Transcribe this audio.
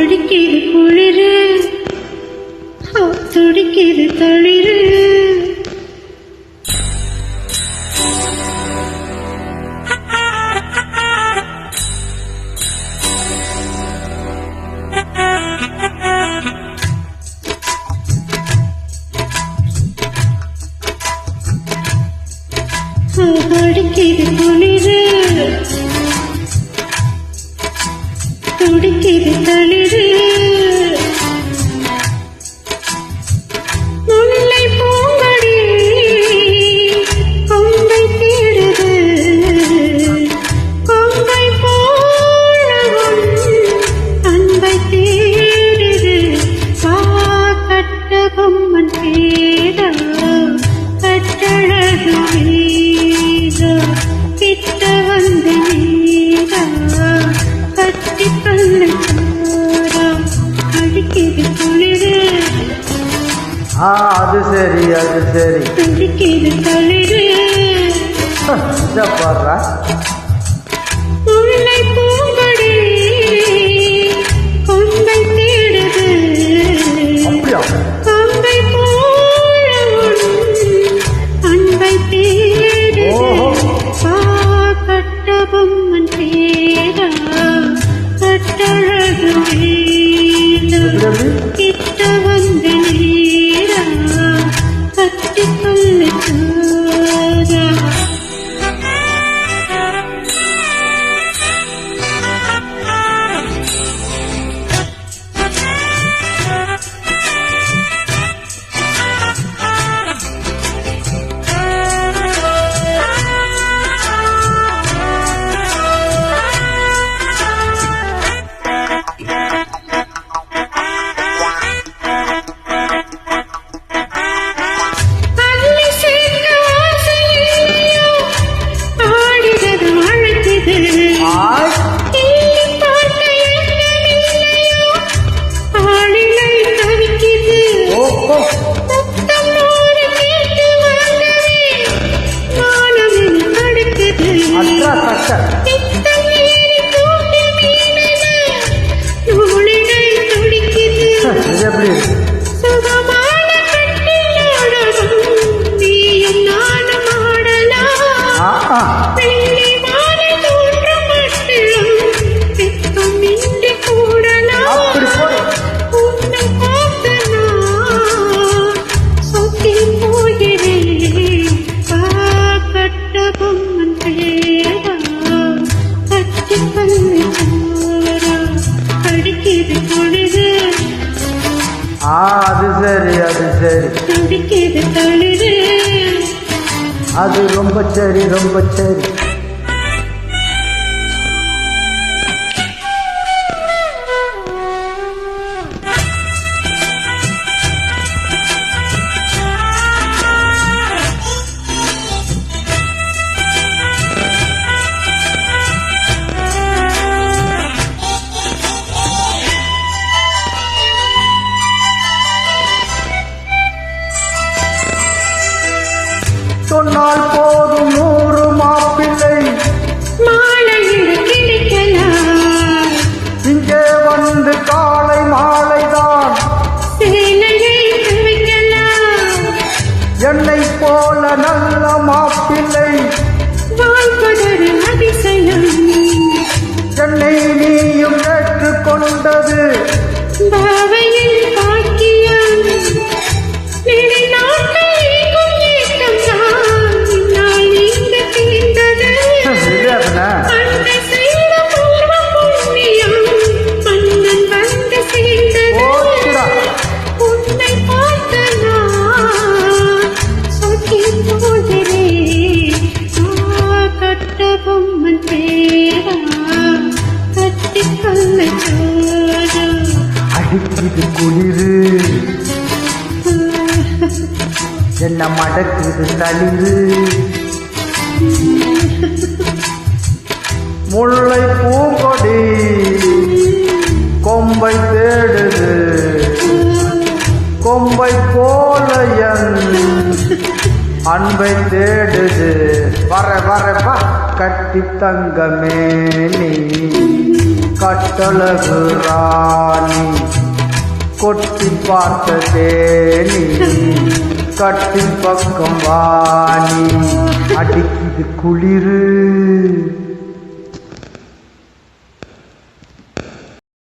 அடிக்கிது குளிரு துடிக்கிது தளிரு. அடிக்கிது அது சரி அது சரி. இந்த பாடுறா 大事儿。அது ரொம்ப சரி ரொம்ப சரி. சொன்னால் போதும் நூறு மாப்பிள்ளை. அவன் பேரா கட்டி கொள்ள அடிக்குது குளிரு. என்ன மடக்குது தளிரு. முல்லை பூங்கொடி கொம்பை தேடுது. கொம்பை போல அன்பை தேடுது. வர வர வா. கட்டி தங்கமேனி நீ கட்டழகு ராணி கொட்டி பார்த்ததே நீ கட்டில் பக்கம் வாணி அடிக்குது குளிரு.